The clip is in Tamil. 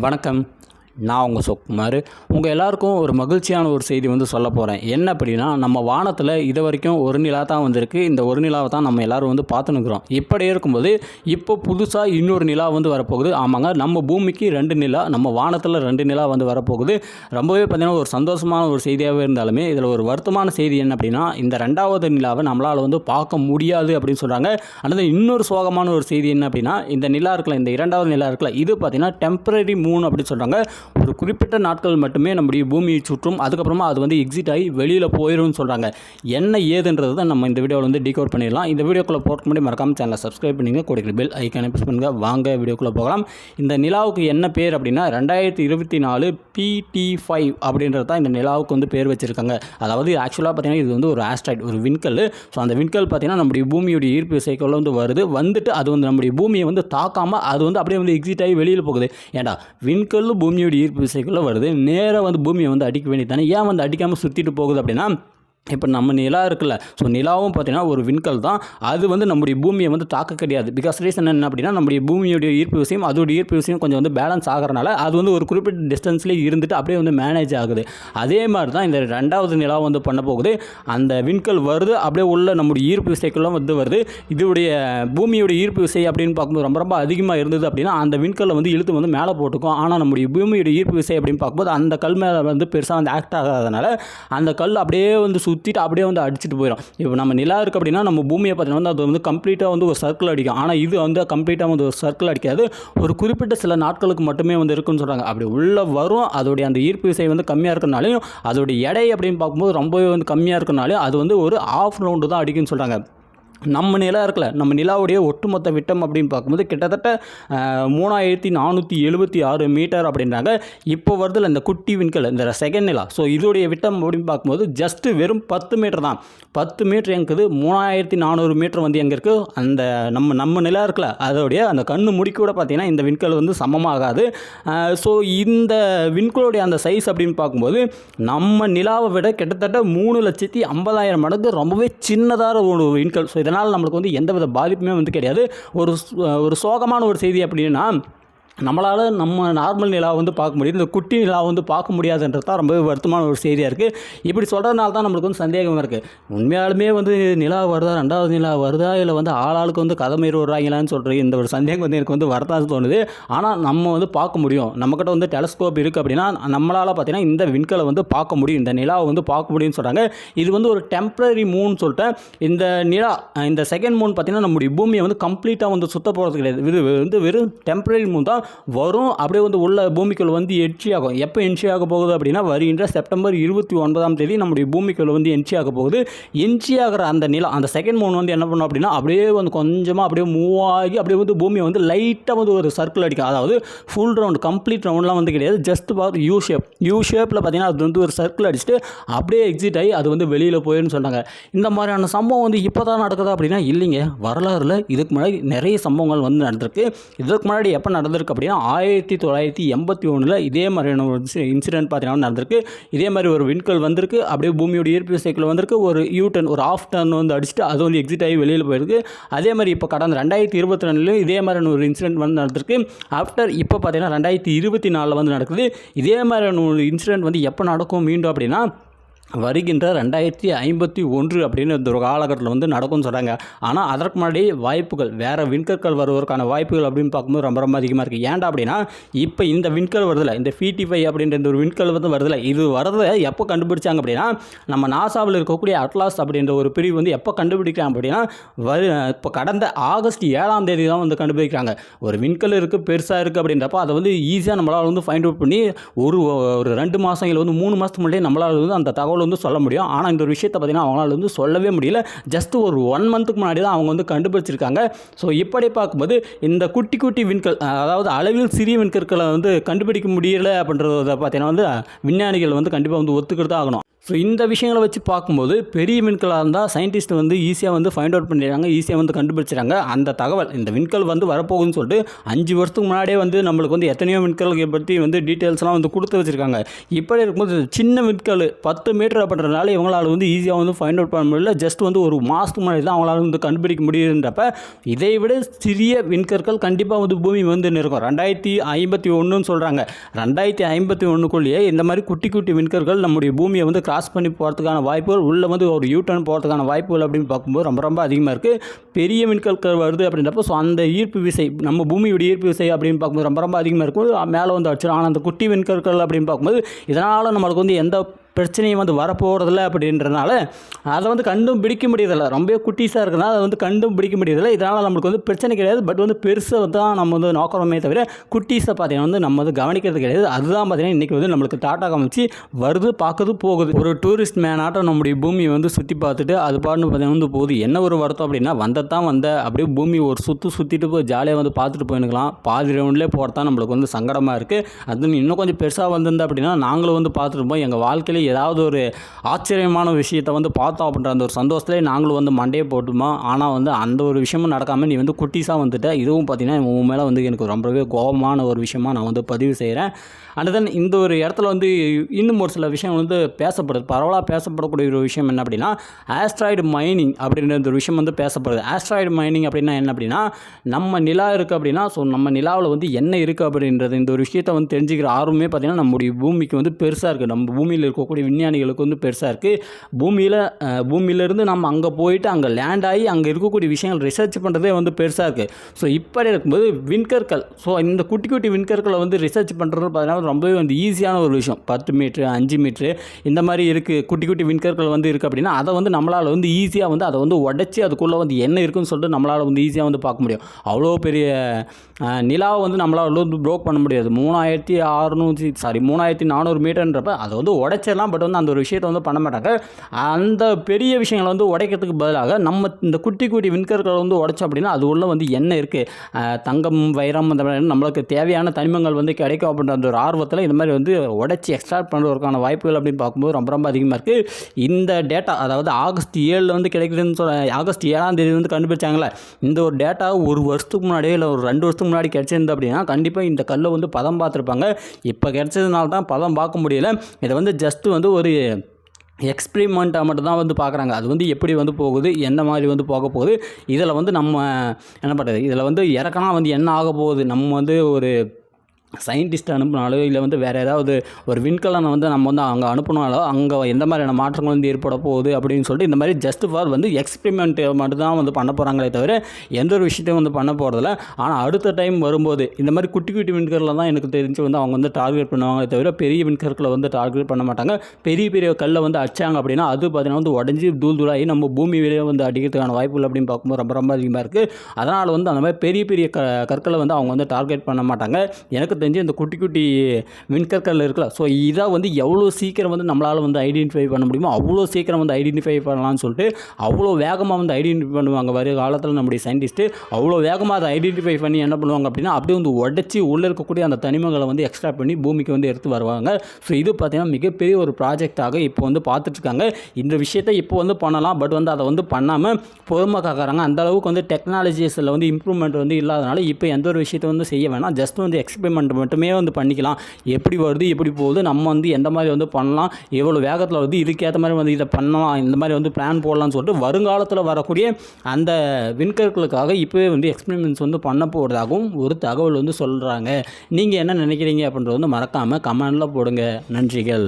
வணக்கம். நான் உங்கள் சுக்குமார் உங்கள் எல்லாருக்கும் ஒரு மகிழ்ச்சியான ஒரு செய்தி வந்து சொல்ல போகிறேன் என்ன அப்படின்னா நம்ம வானத்தில் இது வரைக்கும் ஒரு நிலா தான் வந்திருக்கு. இந்த ஒரு நிலாவை தான் நம்ம எல்லாரும் வந்து பார்த்துனுக்குறோம் இப்படி இருக்கும்போது இப்போ புதுசாக இன்னொரு நிலா வந்து வரப்போகுது. ஆமாங்க நம்ம பூமிக்கு ரெண்டு நிலா நம்ம வானத்தில் ரெண்டு நிலா வந்து வரப்போகுது. ரொம்பவே பார்த்திங்கன்னா ஒரு சந்தோஷமான ஒரு செய்தியாகவே இருந்தாலுமே இதில் ஒரு வருத்தமான செய்தி என்ன அப்படின்னா இந்த ரெண்டாவது நிலாவை நம்மளால் வந்து பார்க்க முடியாது அப்படின்னு சொல்கிறாங்க அடுத்து இன்னொரு சோகமான ஒரு செய்தி என்ன அப்படின்னா இந்த நிலா இருக்கல இந்த இரண்டாவது நிலா இருக்கல இது பார்த்திங்கன்னா டெம்பரரி மூன் அப்படின்னு சொல்கிறாங்க ஒரு குறிப்பிட்ட நாட்கள் மட்டுமே நம்முடைய பூமியை சுற்றும் அதுக்கப்புறமா அது வந்து எக்ஸிட் ஆகி வெளியில் போயிடும்னு சொல்கிறாங்க என்ன ஏதுன்றது தான் நம்ம இந்த வீடியோவில் வந்து டிகோட் பண்ணிடலாம். இந்த வீடியோக்குள்ளே போட்டு முன்னாடி மறக்காமல் சேனலை சப்ஸ்கிரைப் பண்ணிங்க. கொடுக்குற பெல் ஐக்கானை ப்ரெஸ் பண்ணுங்கள் வாங்க வீடியோக்குள்ளே போகலாம். இந்த நிலாவுக்கு என்ன பேர் அப்படின்னா ரெண்டாயிரத்தி இருபத்தி நாலு பிடி ஃபைவ் அப்படின்றது தான் இந்த நிலாவுக்கு வந்து பேர் வச்சுருக்காங்க. அதாவது ஆக்சுவலாக பார்த்தீங்கன்னா இது வந்து ஒரு ஆஸ்ட்ராய்ட் ஒரு விண்கல். ஸோ அந்த விண்கல் பார்த்தீங்கன்னா நம்முடைய பூமியுடைய ஈர்ப்பு விசைக்குள்ள வந்து வருது. வந்துட்டு அது வந்து நம்முடைய பூமியை வந்து தாக்காமல் அது வந்து அப்படியே வந்து எக்ஸிட் ஆகி வெளியில் போகுது. ஏன்டா விண்கல் பூமியோட ஈர்ப்பு விசைக்குள்ளே வருது. நேராக வந்து பூமியை வந்து அடிக்க வேண்டியதானே ஏன் வந்து அடிக்காமல் சுற்றிட்டு போகுது அப்படின்னா இப்போ நம்ம நிலா இருக்குல்ல ஸோ நிலாவும் பார்த்தீங்கன்னா ஒரு விண்கல் தான். அது வந்து நம்முடைய பூமியை வந்து தாக்க கிடையாது. பிகாஸ் ரீசன் என்ன அப்படின்னா நம்முடைய பூமியோடைய ஈர்ப்பு விஷயம் அதோடைய ஈர்ப்பு விஷயம் கொஞ்சம் வந்து பேலன்ஸ் ஆகிறனால அது வந்து ஒரு குறிப்பிட்ட டிஸ்டன்ஸ்லேயே இருந்துட்டு அப்படியே வந்து மேனேஜ் ஆகுது. அதே மாதிரி தான் இந்த ரெண்டாவது நிலா வந்து பண்ண போகுது. அந்த விண்கல் வருது அப்படியே உள்ள நம்முடைய ஈர்ப்பு விசைக்கெல்லாம் வந்து வருது. இதோடைய பூமியோடைய ஈர்ப்பு விசை அப்படின்னு பார்க்கும்போது ரொம்ப ரொம்ப அதிகமாக இருந்தது அப்படின்னா அந்த விண்கல்லை வந்து இழுத்து வந்து மேலே போட்டுக்கும். ஆனால் நம்முடைய பூமியோட ஈர்ப்பு விசை அப்படின்னு பார்க்கும்போது அந்த கல் மேலே வந்து பெருசாக வந்து ஆக்ட் ஆகாதனால அந்த கல் அப்படியே வந்து சுற்றிட்டு அப்படியே வந்து அடிச்சுட்டு போயிடும் இப்போ நம்ம நிலா இருக்குது அப்படின்னா நம்ம பூமியை பார்த்தீங்கன்னா வந்து அது வந்து கம்ப்ளீட்டாக வந்து ஒரு சர்க்கிள் அடிக்கும். ஆனால் இது வந்து கம்ப்ளீட்டாக வந்து ஒரு சர்க்கிள் அடிக்காது. ஒரு குறிப்பிட்ட சில நாட்களுக்கு மட்டுமே வந்து இருக்குன்னு சொல்கிறாங்க அப்படி உள்ளே வரும். அதோடைய அந்த ஈர்ப்பு விசை வந்து கம்மியாக இருக்கனாலையும் அதோடைய எடை அப்படின்னு பார்க்கும்போது ரொம்பவே வந்து கம்மியாக இருக்கனாலையும் அது வந்து ஒரு ஆஃப் ரவுண்டு தான் அடிக்குன்னு சொல்கிறாங்க நம்ம நிலா இருக்கல நம்ம நிலாவுடைய ஒட்டுமொத்த விட்டம் அப்படின்னு பார்க்கும்போது கிட்டத்தட்ட மூணாயிரத்தி நானூற்றி எழுபத்தி ஆறு மீட்டர் அப்படின்றாங்க. இப்போ வருதில் இந்த குட்டி விண்கல் இந்த செகண்ட் நிலா. ஸோ இதோடைய விட்டம் அப்படின்னு பார்க்கும்போது ஜஸ்ட்டு வெறும் பத்து மீட்டர் தான். பத்து மீட்டர் எங்குது மூணாயிரத்தி நானூறு மீட்டர் வந்து எங்கே இருக்குது? அந்த நம்ம நம்ம நிலா இருக்கல அதோடைய அந்த கண்ணு முடிக்க கூட பார்த்தீங்கன்னா இந்த விண்கல் வந்து சமமாகாது. ஸோ இந்த விண்கலுடைய அந்த சைஸ் அப்படின்னு பார்க்கும்போது நம்ம நிலாவை விட கிட்டத்தட்ட மூணு லட்சத்தி ஐம்பதாயிரம் மடங்கு ரொம்பவே சின்னதாக ஒரு விண்கல். ஸோ இதனால் நம்மளுக்கு வந்து எந்தவித பாதிப்புமே வந்து கிடையாது. ஒரு ஒரு சோகமான ஒரு செய்தி அப்படின்னா நம்மளால் நம்ம நார்மல் நிலா வந்து பார்க்க முடியும் இந்த குட்டி நிலாவை வந்து பார்க்க முடியாதுன்றது தான் ரொம்பவே வருத்தமான ஒரு செய்தியாக இருக்குது இப்படி சொல்கிறதுனால தான் நம்மளுக்கு வந்து சந்தேகமாக இருக்குது உண்மையாலுமே வந்து நிலா வருதா? ரெண்டாவது நிலா வருதா? இல்லை வந்து ஆளாளுக்கு வந்து கதை மாரி விடுறாங்களான்னு சொல்கிற இந்த ஒரு சந்தேகம் வந்து எனக்கு வந்து வரதான் தோணுது. ஆனால் நம்ம வந்து பார்க்க முடியும். நம்மக்கிட்ட வந்து டெலஸ்கோப் இருக்குது அப்படின்னா நம்மளால் பார்த்தீங்கன்னா இந்த விண்கலை வந்து பார்க்க முடியும். இந்த நிலாவை வந்து பார்க்க முடியும்னு சொல்கிறாங்க இது வந்து ஒரு டெம்பரரி மூன் சொல்லிட்டு இந்த நிலா இந்த செகண்ட் மூன் பார்த்தீங்கன்னா நம்முடைய பூமியை வந்து கம்ப்ளீட்டாக வந்து சுத்த போகிறது கிடையாது. இது வந்து வெறும் டெம்பரரி மூன் தான். வரும். அப்படியே வந்து உள்ள பூமிக்குள்ள வந்து என்ட்ரி ஆகும். எப்போ என்ட்ரி ஆக போகுது அப்படின்னா வருகின்ற செப்டம்பர் இருபத்தி ஒன்பதாம் தேதி நம்முடைய பூமிக்குள்ள வந்து என்ட்ரி ஆக போகுது. என்ட்ரி ஆகிற அந்த நிலம் அந்த செகண்ட் மூணு வந்து என்ன பண்ணும் அப்படின்னா அப்படியே வந்து கொஞ்சமாக அப்படியே மூவ் ஆகி அப்படியே வந்து பூமியை வந்து லைட்டாக வந்து ஒரு சர்க்கிள் அடிக்கும். அதாவது ஃபுல் ரவுண்ட் கம்ப்ளீட் ரவுண்ட்லாம் வந்து கிடையாது. ஜஸ்ட் பார்த்து யூ ஷேப் யூ ஷேப்பில் பார்த்தீங்கன்னா அது வந்து ஒரு சர்க்கிள் அடிச்சுட்டு அப்படியே எக்ஸிட் ஆகி அது வந்து வெளியில் போயிடுன்னு சொன்னாங்க இந்த மாதிரியான சம்பவம் வந்து இப்போ தான் நடக்குதா அப்படின்னா இல்லைங்க. வரலாறுல இதுக்கு முன்னாடி நிறைய சம்பவங்கள் வந்து நடந்திருக்கு. இதுக்கு முன்னாடி எப்போ நடந்திருக்கு அப்படின்னா ஆயிரத்தி தொள்ளாயிரத்தி எண்பத்தி ஒன்றில் இதே மாதிரியான ஒரு இன்சிடென்ட் பார்த்தீங்கன்னா நடந்திருக்கு. இதே மாதிரி ஒரு விண்கல் வந்திருக்கு. அப்படியே பூமியோட ஈர்ப்பு சைக்கிள் வந்திருக்கு. ஒரு யூ டர்ன் ஒரு ஆஃப் டர்ன் வந்து அடிச்சுட்டு அது வந்து எக்ஸிட் ஆகி வெளியில் போயிருக்கு. அதே மாதிரி இப்போ கடந்த ரெண்டாயிரத்தி இருபத்தி ரெண்டுலையும் இதே மாதிரியான ஒரு இன்சிடென்ட் வந்து நடந்திருக்கு. ஆஃப்டர் இப்போ பார்த்தீங்கன்னா ரெண்டாயிரத்தி இருபத்தி நாலில் வந்து நடக்குது. இதே மாதிரியான ஒரு இன்சிடென்ட் வந்து எப்போ நடக்கும் மீண்டும் அப்படின்னா வருகின்ற ரெண்டாயிரத்தி ஐம்பத்தி ஒன்று அப்படின்னு இந்த ஒரு காலகட்டத்தில் வந்து நடக்கும்னு சொல்கிறாங்க ஆனால் அதற்கு முன்னாடி வாய்ப்புகள் வேறு விண்கற்கள் வருவதற்கான வாய்ப்புகள் அப்படின்னு பார்க்கும்போது ரொம்ப ரொம்ப அதிகமாக இருக்குது ஏன்டா அப்படின்னா இப்போ இந்த விண்கல் வருதில்ல இந்த ஃபிடி ஃபைவ் அப்படின்ற இந்த ஒரு விண்கல் வந்து வருதில்ல இது வரதை எப்போ கண்டுபிடிச்சாங்க அப்படின்னா நம்ம நாசாவில் இருக்கக்கூடிய அட்லாஸ் அப்படின்ற ஒரு பிரிவு வந்து எப்போ கண்டுபிடிக்கிறாங்க அப்படின்னா வரு இப்போ கடந்த ஆகஸ்ட் ஏழாம் தேதி தான் வந்து கண்டுபிடிக்கிறாங்க. ஒரு விண்கல் இருக்குது பெருசாக இருக்குது அப்படின்றப்போ அதை வந்து ஈஸியாக நம்மளால் வந்து ஃபைண்ட் அவுட் பண்ணி ஒரு ஒரு ரெண்டு மாதம் இல்லை வந்து மூணு மாதத்துக்கு முன்னாடியே நம்மளால் வந்து அந்த தகவல் வந்து சொல்ல முடியும். ஆனால் இந்த ஒரு விஷயத்தை பார்த்தீங்கன்னா அவங்களால வந்து சொல்லவே முடியல. ஜஸ்ட் ஒரு ஒன் மந்த்துக்கு முன்னாடி தான் அவங்க வந்து கண்டுபிடிச்சிருக்காங்க. ஸோ இப்படி பார்க்கும்போது இந்த குட்டி குட்டி விண்கல் அதாவது அளவில் சிறிய விண்கற்களை வந்து கண்டுபிடிக்க முடியல அப்படின்றத பார்த்தீங்கன்னா வந்து விஞ்ஞானிகள் வந்து கண்டிப்பாக வந்து ஒத்துக்கிட்டு தான் ஆகணும். ஸோ இந்த விஷயங்களை வச்சு பார்க்கும்போது பெரிய விண்கலாக இருந்தால் சயின்டிஸ்ட் வந்து ஈஸியாக வந்து ஃபைண்ட் அவுட் பண்ணிடுறாங்க ஈஸியாக வந்து கண்டுபிடிச்சிடுறாங்க. அந்த தகவல் இந்த விண்கல் வந்து வரப்போகுதுன்னு சொல்லிட்டு அஞ்சு வருஷத்துக்கு முன்னாடியே வந்து நம்மளுக்கு வந்து எத்தனையோ விண்கல்களை பற்றி வந்து டீட்டெயில்ஸ்லாம் வந்து கொடுத்து வச்சுருக்காங்க. இப்படி இருக்கும்போது சின்ன விண்கல் பத்து மீட்டர் அப்படின்றனால இவங்களால வந்து ஈஸியாக வந்து ஃபைண்ட் அவுட் பண்ண முடியல. ஜஸ்ட் வந்து ஒரு மாதத்துக்கு முன்னாடி தான் அவங்களால வந்து கண்டுபிடிக்க முடியுன்றப்ப இதை விட சிறிய விண்கற்கள் கண்டிப்பாக வந்து பூமி வந்து இருக்கும் ரெண்டாயிரத்தி ஐம்பத்தி ஒன்றுன்னு சொல்கிறாங்க ரெண்டாயிரத்தி ஐம்பத்தி ஒன்றுக்குள்ளேயே இந்த மாதிரி குட்டி குட்டி விண்கற்கள் நம்முடைய பூமியை வந்து கிராஸ் பண்ணி போகிறதுக்கான வாய்ப்புகள் உள்ளே வந்து ஒரு யூ டர்ன் போகிறதுக்கான வாய்ப்புகள் அப்படின்னு பார்க்கும்போது ரொம்ப ரொம்ப அதிகமாக இருக்குது பெரிய விண்கற்கள் வருது அப்படின்றப்போ ஸோ அந்த ஈர்ப்பு விசை நம்ம பூமியோட ஈர்ப்பு விசை அப்படின்னு பார்க்கும்போது ரொம்ப ரொம்ப அதிகமாக இருக்கும். மேலே வந்து அடிச்சிடும் ஆனால் அந்த குட்டி விண்கற்கள் அப்படின்னு பார்க்கும்போது இதனால் நம்மளுக்கு வந்து எந்த பிரச்சனையும் வந்து வரப்போகிறதில்ல அப்படின்றனால அதை வந்து கண்டும் பிடிக்க முடியதில்லை ரொம்ப குட்டீஸாக இருக்கிறனால அதை வந்து கண்டும் பிடிக்க முடியதில்லை இதனால் நம்மளுக்கு வந்து பிரச்சனை கிடையாது. பட் வந்து பெருசாக தான் நம்ம வந்து நோக்கிறோமே தவிர குட்டீஸை பார்த்தீங்கன்னா வந்து நம்ம வந்து கவனிக்கிறது கிடையாது. அதுதான் பார்த்தீங்கன்னா இன்றைக்கி வந்து நம்மளுக்கு டாட்டா காமிச்சு வருது பார்க்குது போகுது. ஒரு டூரிஸ்ட் மேனாட்டம் நம்முடைய பூமியை வந்து சுற்றி பார்த்துட்டு அது பாட்டுன்னு பார்த்தீங்கன்னா வந்து போகுது. என்ன ஒரு வருத்தம் அப்படின்னா வந்ததான் வந்த. அப்படியே பூமி ஒரு சுற்று சுற்றிட்டு போய் ஜாலியாக வந்து பார்த்துட்டு போயினுக்கலாம் பாதி ரவுண்ட்லேயே போகிறதான் நம்மளுக்கு வந்து சங்கடமாக இருக்குது அது இன்னும் கொஞ்சம் பெருசாக வந்திருந்தா அப்படின்னா நாங்களும் வந்து பார்த்துட்டு போய் எங்கள் வாழ்க்கையில் ஏதாவது ஒரு ஆச்சரியமான விஷயத்தை வந்து பார்த்தோம் அப்படின்ற அந்த ஒரு சந்தோஷத்துலேயே நாங்களும் வந்து மண்டையை போட்டுமா ஆனால் வந்து அந்த ஒரு விஷயமும் நடக்காமல் நீ வந்து குட்டீஸாக வந்துட்ட. இதுவும் பார்த்தீங்கன்னா உன் மேலே வந்து எனக்கு ரொம்பவே கோபமான ஒரு விஷயமா நான் வந்து பதிவு செய்கிறேன் அண்ட் தென் இந்த ஒரு இடத்துல வந்து இன்னும் ஒரு சில விஷயம் வந்து பேசப்படுது. பரவலாக பேசப்படக்கூடிய ஒரு விஷயம் என்ன அப்படின்னா ஆஸ்ட்ராய்டு மைனிங் அப்படின்ற ஒரு விஷயம் வந்து பேசப்படுது. ஆஸ்ட்ராய்டு மைனிங் அப்படின்னா என்ன அப்படின்னா நம்ம நிலா இருக்குது அப்படின்னா ஸோ நம்ம நிலாவில் வந்து என்ன இருக்குது அப்படின்றது இந்த ஒரு விஷயத்தை வந்து தெரிஞ்சுக்கிற ஆர்வமே பார்த்திங்கன்னா நம்முடைய பூமிக்கு வந்து பெருசாக இருக்குது நம்ம பூமியில் இருக்கக்கூடிய விஞ்ஞானிகளுக்கு வந்து பெருசாக இருக்குது பூமியில் பூமியிலேருந்து நம்ம அங்கே போயிட்டு அங்கே லேண்ட் ஆகி அங்கே இருக்கக்கூடிய விஷயங்கள் ரிசர்ச் பண்ணுறதே வந்து பெருசாக இருக்குது ஸோ இப்படி இருக்கும்போது விண்கற்கள் ஸோ இந்த குட்டி குட்டி விண்கற்களை வந்து ரிசர்ச் பண்ணுறது பார்த்தீங்கன்னா ரொம்பவே வந்து ஈஸியான ஒரு விஷயம். பத்து மீட்ரு அஞ்சு மீட்ரு இந்த மாதிரி இருக்குது குட்டி குட்டி விண்கற்கள் வந்து இருக்குது அப்படின்னா அதை வந்து நம்மளால் வந்து ஈஸியாக வந்து அதை வந்து உடச்சி அதுக்குள்ளே வந்து என்ன இருக்குன்னு சொல்லிட்டு நம்மளால் வந்து ஈஸியாக வந்து பார்க்க முடியும். அவ்வளோ பெரிய நிலாவை வந்து நம்மளால் வந்து ப்ரோக் பண்ண முடியாது. மூணாயிரத்தி அறுநூற்றி சாரி மூணாயிரத்தி நானூறு மீட்டர்ன்றப்ப அதை வந்து பண்ணலாம் பட் வந்து அந்த ஒரு விஷயத்தை வந்து பண்ண மாட்டாங்க. அந்த பெரிய விஷயங்களை வந்து உடைக்கிறதுக்கு பதிலாக நம்ம இந்த குட்டி குட்டி விண்கற்களை வந்து உடைச்சோம் அப்படின்னா அது உள்ள வந்து என்ன இருக்குது தங்கம் வைரம் அந்த மாதிரி நம்மளுக்கு தேவையான தனிமங்கள் வந்து கிடைக்கும் அப்படின்ற அந்த ஒரு ஆர்வத்தில் இந்த மாதிரி வந்து உடைச்சி எக்ஸ்ட்ராக்ட் பண்ணுறதுக்கான வாய்ப்புகள் அப்படின்னு பார்க்கும்போது ரொம்ப ரொம்ப அதிகமாக இருக்குது இந்த டேட்டா அதாவது ஆகஸ்ட் ஏழில் வந்து கிடைக்குதுன்னு சொல்ல ஆகஸ்ட் ஏழாம் தேதி வந்து கண்டுபிடிச்சாங்களே இந்த ஒரு டேட்டா ஒரு வருஷத்துக்கு முன்னாடியே இல்லை ஒரு ரெண்டு வருஷத்துக்கு முன்னாடி கிடைச்சிருந்து அப்படின்னா கண்டிப்பாக இந்த கல்லை வந்து பதம் பார்த்துருப்பாங்க. இப்போ கிடைச்சதுனால தான் பதம் பார்க்க முடியல. இதை வந்து ஜஸ்ட்டு வந்து ஒரு எக்ஸ்பிரிமெண்ட்டாக மட்டும் தான் வந்து பார்க்குறாங்க. அது வந்து எப்படி வந்து போகுது என்ன மாதிரி வந்து போக போகுது இதில் வந்து நம்ம என்ன பண்ணுறது? இதில் வந்து இறக்கனா வந்து என்ன ஆக போகுது? நம்ம வந்து ஒரு சயின்டிஸ்ட் அனுப்பினாலோ இல்லை வந்து வேறு ஏதாவது ஒரு விண்கலனை வந்து நம்ம வந்து அங்கே அனுப்பினாலோ அங்கே எந்த மாதிரியான மாற்றங்கள் வந்து ஏற்பட போகுது அப்படின்னு சொல்லிட்டு இந்த மாதிரி ஜஸ்ட் ஃபார் வந்து எக்ஸ்பெரிமெண்ட் மட்டும் தான் வந்து பண்ண போகிறாங்களே தவிர எந்த ஒரு விஷயத்தையும் வந்து பண்ண போகிறதில்ல ஆனால் அடுத்த டைம் வரும்போது இந்த மாதிரி குட்டி குட்டி விண்கரில் தான் எனக்கு தெரிஞ்சு வந்து அவங்க வந்து டார்கெட் பண்ணுவாங்களே தவிர பெரிய விண்கற்களை வந்து டார்கெட் பண்ண மாட்டாங்க. பெரிய பெரிய கல்லை வந்து அடிச்சாங்க அப்படின்னா அது பார்த்தீங்கன்னா வந்து உடஞ்சி தூள் தூளாகி நம்ம பூமி வெளியே வந்து அடிக்கிறதுக்கான வாய்ப்புகள் அப்படின்னு பார்க்கும்போது ரொம்ப ரொம்ப அதிகமாக இருக்குது அதனால் வந்து அந்த மாதிரி பெரிய பெரிய க கற்களை வந்து அவங்க வந்து டார்கெட் பண்ண மாட்டாங்க. எனக்கு தெரிஞ்சு இந்த குட்டி குட்டி விண்கற்கள் இருக்குல்ல. ஸோ இதை வந்து எவ்வளோ சீக்கிரம் வந்து நம்மளால் வந்து ஐடென்டிஃபை பண்ண முடியுமோ அவ்வளோ சீக்கிரம் வந்து ஐடென்டிஃபை பண்ணலாம்னு சொல்லிட்டு அவ்வளோ வேகமாக வந்து ஐடென்டிஃபை பண்ணுவாங்க. வரும் காலத்தில் நம்முடைய சயின்டிஸ்ட்டு அவ்வளோ வேகமாக அதை ஐடென்டிஃபை பண்ணி என்ன பண்ணுவாங்க அப்படின்னா அப்படியே வந்து உடச்சி உள்ளே இருக்கக்கூடிய அந்த தனிமங்களை வந்து எக்ஸ்ட்ரா பண்ணி பூமிக்கு வந்து எடுத்து வருவாங்க. ஸோ இது பார்த்தீங்கன்னா மிகப்பெரிய ஒரு ப்ராஜெக்டாக இப்போ வந்து பார்த்துட்ருக்காங்க இந்த விஷயத்தை இப்போ வந்து பண்ணலாம் பட் வந்து அதை வந்து பண்ணாமல் பொதுமக்காரங்க அந்தளவுக்கு வந்து டெக்னாலஜிஸில் வந்து இம்ப்ரூவ்மெண்ட் வந்து இல்லாதனால இப்போ எந்த ஒரு விஷயத்தை வந்து செய்ய வேணாம். ஜஸ்ட் வந்து எக்ஸ்பெரிமெண்ட் மட்டுமே வந்து பண்ணிக்கலாம். எப்படி வருது எப்படி போகுது நம்ம வந்து எந்த மாதிரி வந்து பண்ணலாம் எவ்வளோ வேகத்தில் வருது இதுக்கேற்ற மாதிரி வந்து இதை பண்ணலாம் இந்த மாதிரி வந்து பிளான் போடலாம்னு சொல்லிட்டு வருங்காலத்தில் வரக்கூடிய அந்த விண்கற்களுக்காக இப்போவே வந்து எக்ஸ்பெரிமெண்ட்ஸ் வந்து பண்ண போகிறதாகவும் ஒரு தகவல் வந்து சொல்கிறாங்க நீங்கள் என்ன நினைக்கிறீங்க அப்படின்றது வந்து மறக்காமல் கமெண்டில் போடுங்க. நன்றிகள்.